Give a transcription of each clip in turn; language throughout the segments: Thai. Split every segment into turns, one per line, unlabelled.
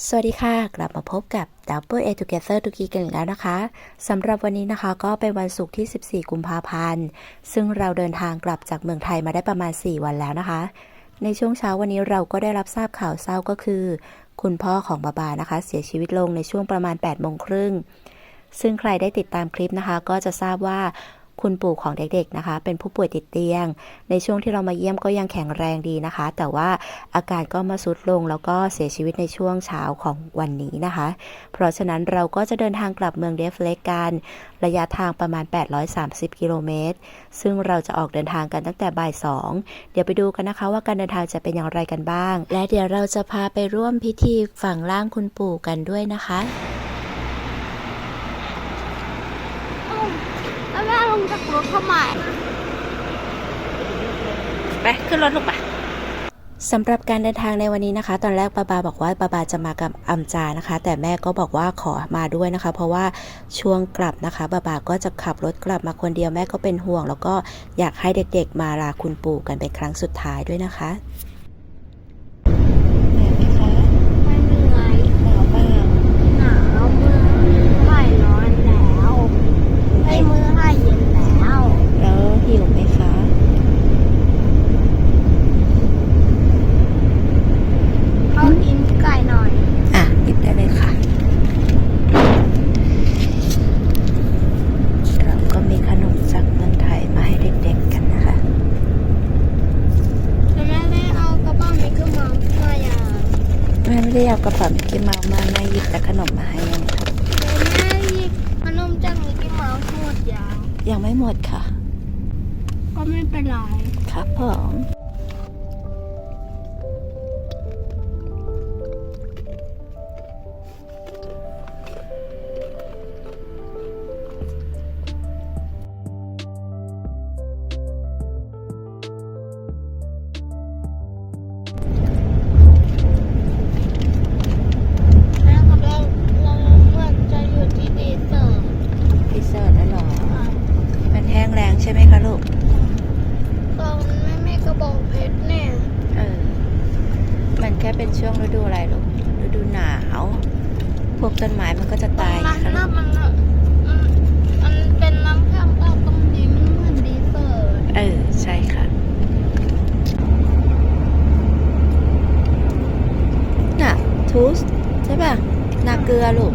สวัสดีค่ะ กลับมาพบกับ Double A Together ทุกีกันอีกแล้วนะคะสำหรับวันนี้นะคะก็เป็นวันศุกร์ที่ 14 กุมภาพันธ์ ซึ่งเราเดินทางกลับจากเมืองไทยมาได้ประมาณ 4 วันแล้วนะคะ ในช่วงเช้าวันนี้เราก็ได้รับทราบข่าวเศร้าก็คือ คุณพ่อของบาบานะคะ เสียชีวิตลงในช่วงประมาณ8โมงครึ่งซึ่งใครได้ติดตามคลิปนะคะ ก็จะทราบว่า คุณปู่ของเด็กๆนะคะ เป็นผู้ป่วยติดเตียง ในช่วงที่เรามาเยี่ยมก็ยังแข็งแรงดีนะคะ แต่ว่าอาการก็มาสุดลงแล้วก็เสียชีวิตในช่วงเช้าของวันนี้นะคะ เพราะฉะนั้นเราก็จะเดินทางกลับเมืองเดฟเล็กกัน ระยะทางประมาณ 830 กิโลเมตร ซึ่งเราจะออกเดินทางกันตั้งแต่บ่ายสองเดี๋ยวไปดูกันนะคะว่าการเดินทางจะเป็นอย่างไรกันบ้าง และเดี๋ยวเราจะพาไปร่วมพิธีฝังร่างคุณปู่กันด้วยนะคะ
แลงจากรถทำไม
ไปขึ้นรถลูกปะสำหรับการเดินทางในวันนี้นะคะ ตอนแรกบาบาบอกว่าบาบาจะมากับอัมจานะคะ แต่แม่ก็บอกว่าขอมาด้วยนะคะ เพราะว่าช่วงกลับนะคะบาบาก็จะขับรถกลับมาคนเดียวแม่ก็เป็นห่วง แล้วก็อยากให้เด็กๆมาลาคุณปู่กันเป็นครั้งสุดท้ายด้วยนะคะเหนื่อยไหมคะ
ไม่เหนื่อย
หนาวเปล่า
หนาวมือไม่ร้อนแล้วให้มือให้เย็นแล้ว
แล้วหิวไหมคะ
เขากินไก่หน่อย
อะหยิบได้เลยค่ะ เราก็มีขนมจากเมืองไทยมาให้เด็กๆกันนะคะ
แต่แม่ไม่เอากระเป๋ามิกกี้เมาส์มาอย่าง
แม่ ม้มัน
ก็จะตา
ย
มัน
ค่ะลู
น่ะ
ก
มันน่ะมันมันเป็นน้ำแข็งแต่ตรงนี้มันเหมือนดีเซอร์
เออใช่ค่ะน่ะทูสใช่ป่ะนาเกลือลูก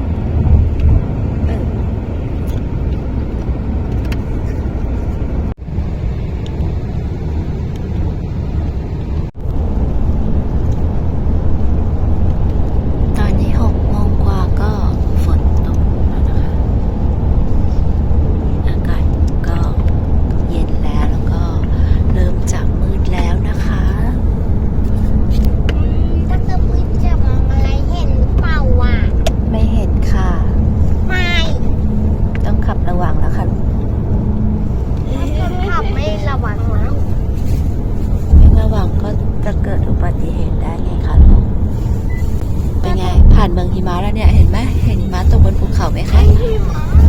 เออ ตอนนี้หกโมงกว่าก็ฝนตกแล้วนะคะ อากาศก็เย็นแล้วแล้วก็เริ่มจะมืดแล้วนะคะ
ถ้าเกิดมือจะมองอะไรเห็นหรือเปล่าวะ
ไม่เห็นค่ะ
ไม่
ต้องขับระวังแล้วค่ะลูก
ถ้าเกิดขับไม่ระวังแล้ว
ไม่ระวังก็จะเกิดอุบัติเหตุได้ไงคะลูกเป็นไง ผ่านเมืองหิมะแล้วเนี่ย เห็นไหมเห็นหิมะตกบนภูเขาไห มคะ
หิ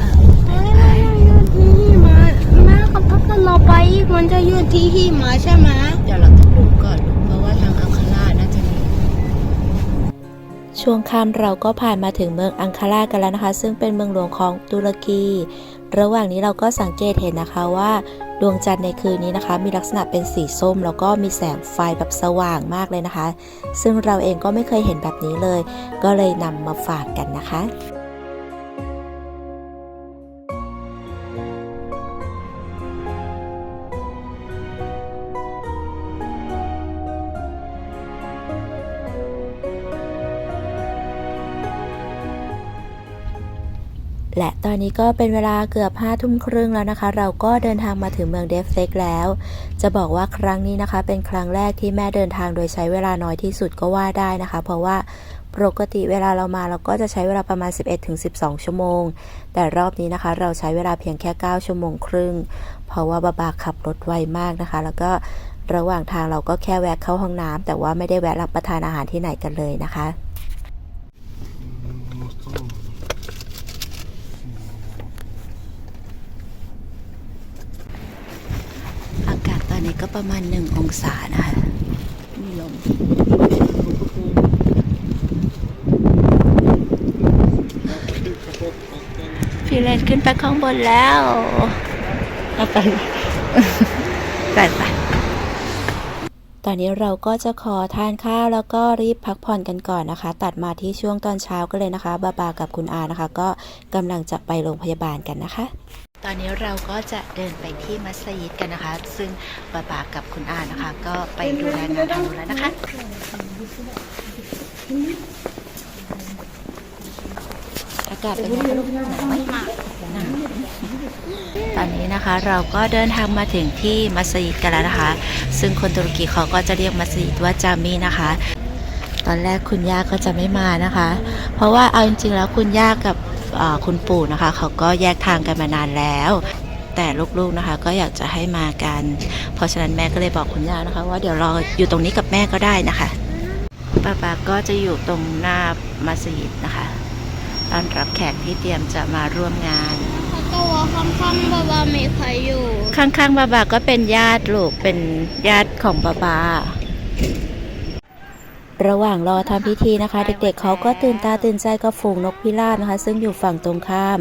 มะ
เออ
เฮ้ยมันอยู่ที่หิมะแม่ครับถ้าเกิดเราไปอีกมันจะยู่ที่หิมะใช่ไหม
เดี๋ยวเราต้องดูก่อนเพราะว่าทางอังคาราน่าจะมีช่วงค่ำเราก็ผ่านมาถึงเมืองอังคารากันแล้วนะคะ ซึ่งเป็นเมืองหลวงของตุรกี ระหว่างนี้เราก็สังเกตเห็นนะคะว่าดวงจันทร์ในคืนนี้นะคะ มีลักษณะเป็นสีส้ม แล้วก็มีแสงไฟแบบสว่างมากเลยนะคะ ซึ่งเราเองก็ไม่เคยเห็นแบบนี้เลย ก็เลยนำมาฝากกันนะคะ ตอนนี้ก็เป็นเวลาเกือบห้าทุ่มครึ่งแล้วนะคะ เราก็เดินทางมาถึงเมืองเดฟเล็กแล้ว จะบอกว่าครั้งนี้นะคะ เป็นครั้งแรกที่แม่เดินทางโดยใช้เวลาน้อยที่สุดก็ว่าได้นะคะ เพราะว่าปกติเวลาเรามาเราก็จะใช้เวลาประมาณ 11-12 ชั่วโมง แต่รอบนี้นะคะ เราใช้เวลาเพียงแค่ 9 ชั่วโมงครึ่ง เพราะว่าบาบาขับรถไวมากนะคะ แล้วก็ระหว่างทางเราก็แค่แวะเข้าห้องน้ำแต่ว่าไม่ได้แวะรับประทานอาหารที่ไหนกันเลยนะคะ ก็ประมาณหนึ่งองศานะคะมีลมพี่เลนขึ้นไปข้างบนแล้วเอาไปไปไปตอนนี้เราก็จะขอทานข้าวแล้วก็รีบพักผ่อนกันก่อนนะคะ ตัดมาที่ช่วงตอนเช้าก็เลยนะคะ บาบากับคุณอานะคะ ก็กำลังจะไปโรงพยาบาลกันนะคะ ตอนนี้เราก็จะเดินไปที่มัสยิดกันนะคะ ซึ่งบาบากับคุณอานะคะ ก็ไปดูแลงานทางนู้นแล้วนะคะ อากาศเป็นไงคะลูกหนาวไหมหนาวตอนนี้นะคะเราก็เดินทางมาถึงที่มัสยิดกันแล้วนะคะ ซึ่งคนตุรกีเขาก็จะเรียกมัสยิดว่าจามีนะคะ ตอนแรกคุณย่าก็จะไม่มานะคะ เพราะว่าเอาจริงๆแล้วคุณย่ากับ คุณปู่นะคะเขาก็แยกทางกันมานานแล้ว แต่ลูกๆนะคะ ก็อยากจะให้มากัน เพราะฉะนั้นแม่ก็เลยบอกคุณย่านะคะ ว่าเดี๋ยวรออยู่ตรงนี้กับแม่ก็ได้นะคะป้าปาก็จะอยู่ตรงหน้ามัสยิดนะคะต้อนรับแขกที่เตรียมจะมาร่วมงาน
เขาก็ว่าค่ำๆบาบามีใครอยู่
ข้างๆบาบาก็เป็นญาติลูกเป็นญาติของบาบา ระหว่างรอทำพิธีนะคะ เด็กๆเขาก็ตื่นตาตื่นใจกับฝูงนกพิราบนะคะ ซึ่งอยู่ฝั่งตรงข้าม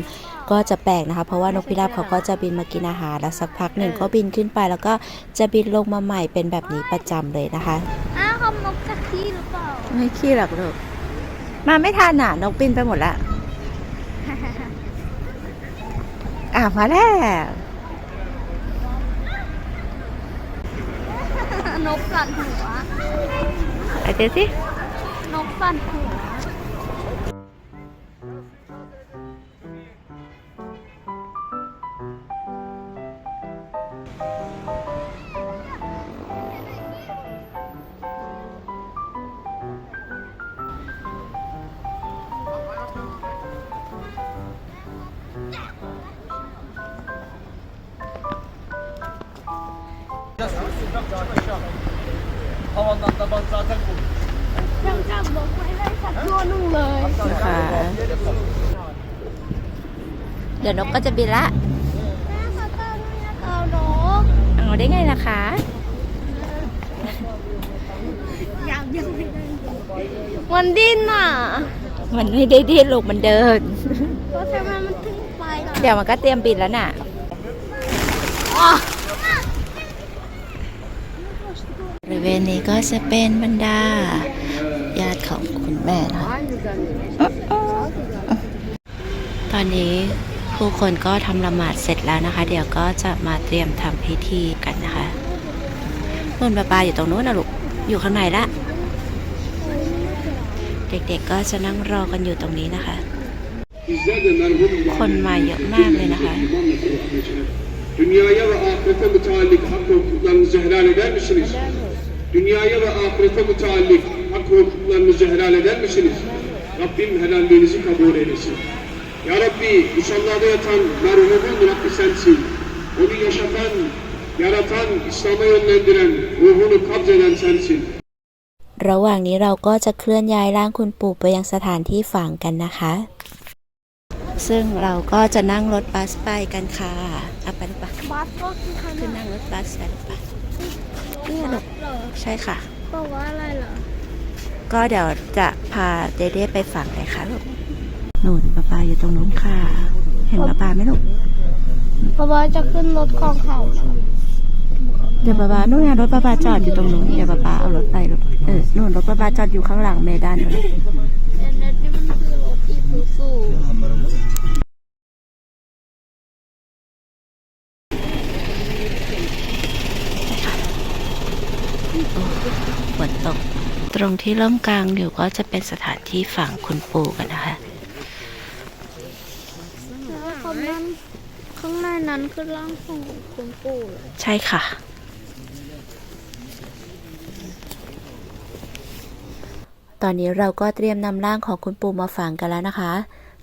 ก็จะแปลกนะคะ เพราะว่านกพิราบเขาก็จะบินมากินอาหารแล้วสักพักหนึ่งก็บินขึ้นไป แล้วก็จะบินลงมาใหม่เป็นแบบนี้ประจำเลยนะคะ
อ้าวคำนกจะขี้หรือเปล่า
ไม่ขี้หรอกลูกมาไม่ทันอะนกบินไปหมดละอะมาแล้ว
นกสั่นหัว
อะเดี๋ยวสิ
นก สั่นหัว
Havandan taban zaten bu.
ยังจับนกไม่ได้สักตัวหนึ่งเลย
นะคะเดี๋ยวนกก็จะบินละ
แม่เขาตั้งให้เอานก
เอาได้ไงล่ะคะ
ยังยังไม่ได้มันดิ้นอะ
มันไม่ได้ดิ้นลูกมันเดิน
เพราะทำไมมันถึงไปล่ะ
เดี๋ยวมันก็เตรียมบินแล้วน่ะ
อ๋อบ
ริ เวณนี้ก็จะเป็นบรรดา ญาติของคุณแม่นะคะตอนนี้ผู้คนก็ทำละหมาดเสร็จแล้วนะคะ เดี๋ยวก็จะมาเตรียมทำพิธีกันนะคะนุ่นปลาปลาอยู่ตรงนู้นนะลูก อยู่ข้างในละ เด็กๆก็จะนั่งรอกันอยู่ตรงนี้นะคะ
Bizler de merhum
Kon ma yok, merhaba นะคะ
Dünyaya ve ahirete müteallik hak ve hukuklarını zehlal eder misiniz? Dünyaya ve ahirete müteallik hak ve hukuklarınızı helal eder misiniz? Rabbim helalliğinizi kabul eylesin. Ya Rabbi musallada yatan merhumun Rabbi sensin. Onu yaşatan, yaratan, İslam'a yönlendiren, ruhunu kabzeden sensin.
ระหว่างนี้เราก็จะเคลื่อนย้ายร่างคุณปู่ไปยังสถานที่ฝังกันนะคะ ซึ่งเราก็จะนั่งรถบัสไปกันค่ะเอาไปลูกปะ
บัสก็คือข
ขึ้น
นาด
นั่งรถบัสกันลูกปะ
นี่เหรอ
ใช่ค่ะ
บอกว่าอะไรเหรอ
ก็เดี๋ยวจะพาเดเด้ไปฝังเลยค่ะลูกหนุนป้าปาอยู่ตรงนู้นค่ะ เห็นป้าปาไหมลูก
เพราะว่าจะขึ้นรถของเขาเหรอ
เดี๋ยวป้าปานู่นไงรถป้าปาจอดอยู่ตรงนู้นเดี๋ยวป้าปาเอารถไปลูกเออนู่นรถป้าปาจอดอยู่ข้างหลังเมดานนู่น
เอ็นเอ็นนี่มันคือรถอีซูซู
ตก ตรงที่ร่มกลางอยู่ก็จะเป็นสถานที่ฝังคุณปู่กันนะคะ
แล้วเขานั้นข้างในนั้นคือร่างของคุณปู่เหรอ
ใช่ค่ะ ตอนนี้เราก็เตรียมนำร่างของคุณปู่มาฝังกันแล้วนะคะ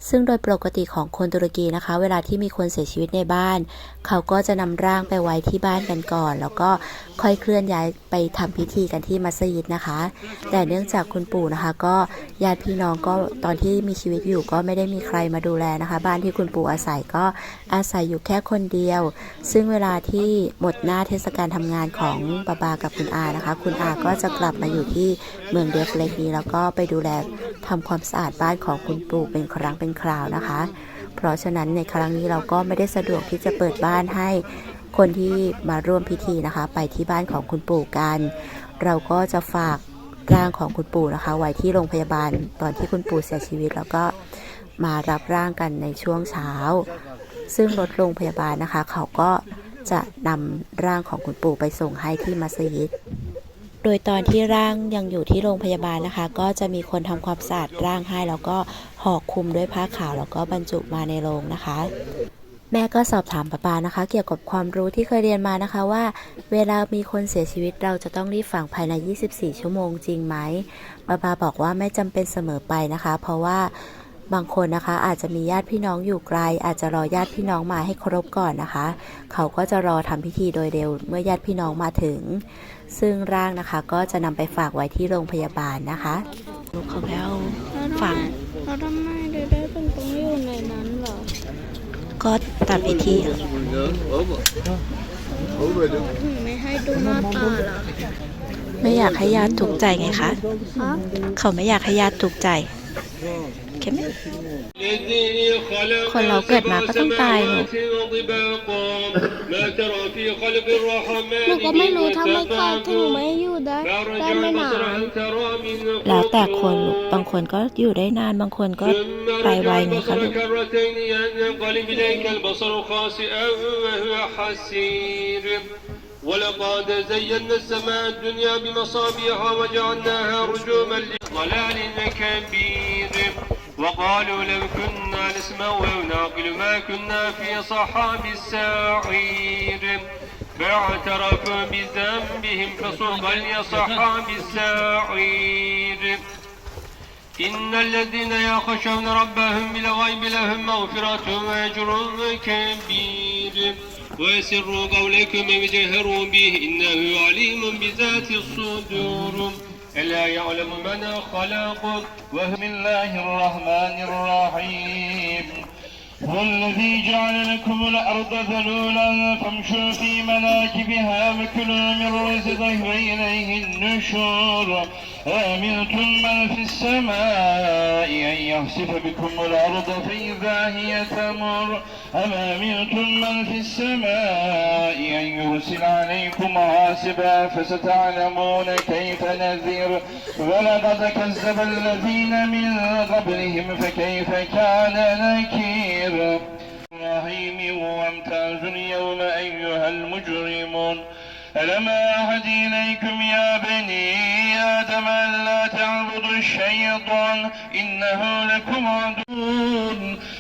ซึ่งโดยปกติของคนตุรกีนะคะ เวลาที่มีคนเสียชีวิตในบ้าน เขาก็จะนำร่างไปไว้ที่บ้านกันก่อน แล้วก็ค่อยเคลื่อนย้ายไปทำพิธีกันที่มัสยิดนะคะ แต่เนื่องจากคุณปู่นะคะ ก็ญาติพี่น้องก็ตอนที่มีชีวิตอยู่ก็ไม่ได้มีใครมาดูแลนะคะ บ้านที่คุณปู่อาศัยก็อาศัยอยู่แค่คนเดียว ซึ่งเวลาที่หมดหน้าเทศกาลทำงานของบาบากับคุณอานะคะ คุณอาก็จะกลับมาอยู่ที่เมืองเดฟเล็กนี้แล้วก็ไปดูแลทำความสะอาดบ้านของคุณปู่เป็นครั้งเป็นคราวนะคะเพเพราะฉะนั้นในครั้งนี้เราก็ไม่ได้สะดวกที่จะเปิดบ้านให้คนที่มาร่วมพิธีนะคะ ไปที่บ้านของคุณปู่กัน เราก็จะฝากร่างของคุณปู่นะคะ ไว้ที่โรงพยาบาลตอนที่คุณปู่เสียชีวิต แล้วก็มารับร่างกันในช่วงเช้า ซึ่งรถโรงพยาบาลนะคะ เขาก็จะนำร่างของคุณปู่ไปส่งให้ที่มัสยิด โดยตอนที่ร่างยังอยู่ที่โรงพยาบาลนะคะ ก็จะมีคนทำความสะอาดร่างให้แล้วก็ห่อคลุมด้วยผ้าขาวแล้วก็บรรจุมาในโรงนะคะ แม่ก็สอบถามป้าปานะคะ เกี่ยวกับความรู้ที่เคยเรียนมานะคะว่า เวลามีคนเสียชีวิตเราจะต้องรีบฝังภายใน 24 ชั่วโมงจริงไหมป้าปาบอกว่าไม่จำเป็นเสมอไปนะคะ เพราะว่าบางคนนะคะอาจจะมีญาติพี่น้องอยู่ไกล อาจจะรอญาติพี่น้องมาให้ครบก่อนนะคะ เขาก็จะรอทำพิธีโดยเร็วเมื่อญาติพี่น้องมาถึง ซึ่งร่างนะคะก็จะนำไปฝากไว้ที่โรงพยาบาลนะคะลูกเขาแล้ว
แล้วทำ
ฝั
ไม
ง
แล้วทำไมเดได้เป็นต้องอยู่ในนั้นเหรอ
ก็ตัดพิธีอะ
ถึงไม่ให้ดูหน้าตาเหรอ
ไม่อยากให้ญาติถูกใจไงคะ
ฮะ
เขาไม่อยากให้ญาติถูกใจเข้มไหม คนเราเกิดมาก็ต้องตายลูก
หนูก็ไม่รู้ทำไมเขาถึงไม่อยู่ได้ได้ไม่นาน
แล้วแต่คนลูกบางคนก็อยู่ได้นานบางคนก็ไปไวไงคะลูก
كرتين ينقلب إليك البصر خاسئا وهو حسير ولقد زينا السماء الدنيا بمصابيح وجعلناها رجوما لضلال كبير وقالوا لو كنا نسمع أو نعقل ما كنا في صحاب السعير فاعترفوا بذنبهم فسوقا لصحاب السعير إن الذين يخشون ربهم بالغيب لهم مغفرة وأجر كبير ويسروا قولكم وجهروا به إنه عليم بذات الصدور ألا يعلم من خلق وهو
الله الرحمن الرحيم. هو الذي جعل لكم الأرض ذلولا فامشوا في مناكبها وكلوا من رزقه وإليه النشور. أأمنتم من في السماء أن يخسف بكم الأرض فإذا هي تمر أم أمنتم من في السماء أن يرسل عليكم حاسبا فستعلمون كيف نذير. ولقد كذب الذين من قبلهم فكيف كان نكير. الرحيم وامتازوا اليوم أيها المجرمون. ألم أعهد إليكم يا بني آدم ألا تعبدوا الشيطان إنه لكم عدو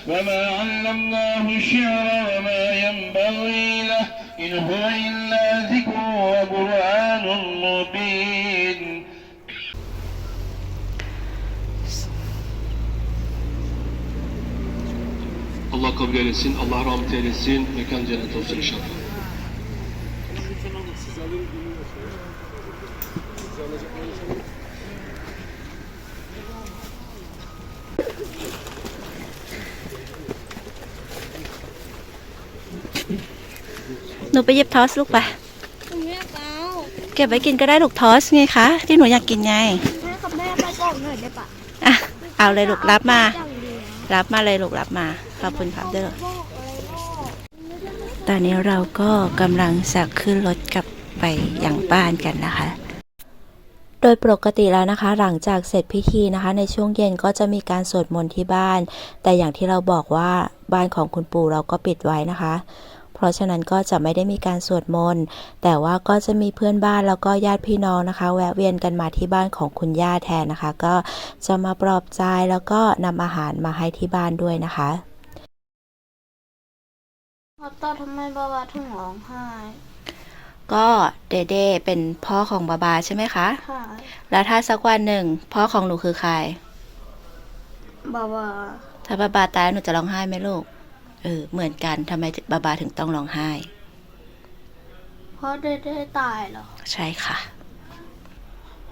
وما علمناه الشعر وما ينبغي له إن هو إلا ذكر وقرآن مبين
Allah kabul eylesin, Allah rahmet eylesin, mekan cennet olsun inşallah.
ไปหยิบทอสลูกไป
หนูไม่เอา
เก็บไว้กินก็ได้ลูกทอสไงคะที่หนูอยากกินไง
แม่กับแม่ไปก่อนหน่อยได้ปะ
อะเอาเลยลูกรับมา
อย่างเดียว
รับมาเลยลูกรับมาขอบคุณครับเด้อ
บอกอะไรบอก
ตอนนี้เราก็กำลังจะขึ้นรถกลับไปยังบ้านกันนะคะโดยปกติแล้วนะคะ หลังจากเสร็จพิธีนะคะ ในช่วงเย็นก็จะมีการสวดมนต์ที่บ้าน แต่อย่างที่เราบอกว่าบ้านของคุณปู่เราก็ปิดไว้นะคะเพ ราะฉะนั้นก็จะไม่ได้มีการสวดมนต์แต่ว่าก็จะมีเพื่อนบ้านแล้วก็ญาติพี่น้องนะคะ แวะเวียนกันมาที่บ้านของคุณย่าแทนนะคะ ก็จะมาปลอบใจแล้วก็นำอาหารมาให้ที่บ้านด้วยนะคะ
พอตอนทำไมบาวาถึงร้องไห้
ก็เดเดเป็นพ่อของบาบาใช่ไหมคะ
ค่ะ
แล้วถ้าสักวันหนึ่ง พ่อของหนูคือใคร
บาวา
ถ้าบาบาตายหนูจะร้องไห้ไหมลูก เออ เหมือนกันทำไมบาบาถึงต้องร้องไห้
เพราะเดได้ตายเหรอ
ใช่ค่ะ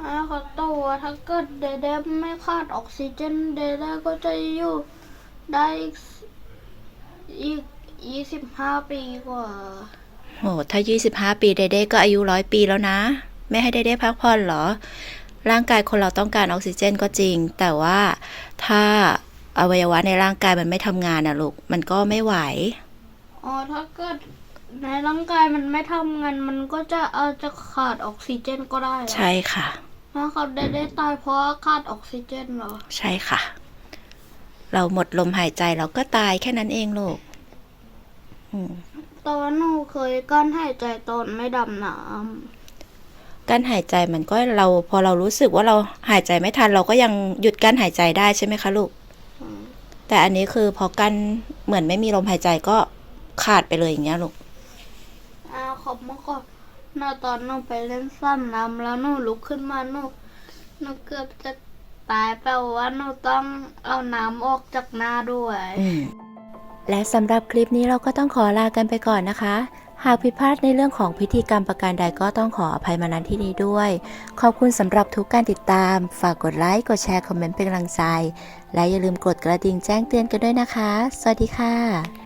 อ้าวเขาตัวถ้าเกิดเดเดไม่ขาดออกซิเจนเดเดก็จะอยู่ได้อีกอีกยี่สิบห้าปีกว่า
โห ถ้า25ปีเดเดก็อายุร้อยปีแล้วนะ ไม่ให้เดเดพักผ่อนเหรอ ร่างกายคนเราต้องการออกซิเจนก็จริง แต่ว่าถ้า อวัยวะในร่างกายมันไม่ทำงานนะลูก มันก็ไม่ไหว
อ๋อ ถ้าเกิดในร่างกายมันไม่ทำงาน มันก็จะอาจจะขาดออกซิเจนก็ได้เหรอ
ใช่ค่ะ
แล้วเขาได้ได้ตายเพราะขาดออกซิเจนเหรอ
ใช่ค่ะ เราหมดลมหายใจเราก็ตายแค่นั้นเองลูกอืม
ตอนหนูเคยกั้นหายใจตอนไม่ดำน้
การหายใจมันก็เราพอเรารู้สึกว่าเราหายใจไม่ทันเราก็ยังหยุดการหายใจได้ใช่ไหมคะลูกำ
อืม
แต่อันนี้คือพอกั้นเหมือนไม่มีลมหายใจก็ขาดไปเลยอย่างเงี้ยลูก
อ้าวขอบมาก่อนหน้าตอนหนูไปเล่นซ้ำน้ำแล้วหนูลุกขึ้นมาหนูหนูเกือบจะตายแปลว่าหนูต้องเอาน้ำออกจากหน้าด้วย
อืมและสำหรับคลิปนี้เราก็ต้องขอลากันไปก่อนนะคะ หากผิดพลาดในเรื่องของพิธีกรรมประการใดก็ต้องขออภัยมาณที่นี้ด้วย ขอบคุณสำหรับทุกการติดตาม ฝากกดไลค์ กดแชร์ คอมเมนต์เป็นกำลังใจ และอย่าลืมกดกระดิ่งแจ้งเตือนกันด้วยนะคะ สวัสดีค่ะ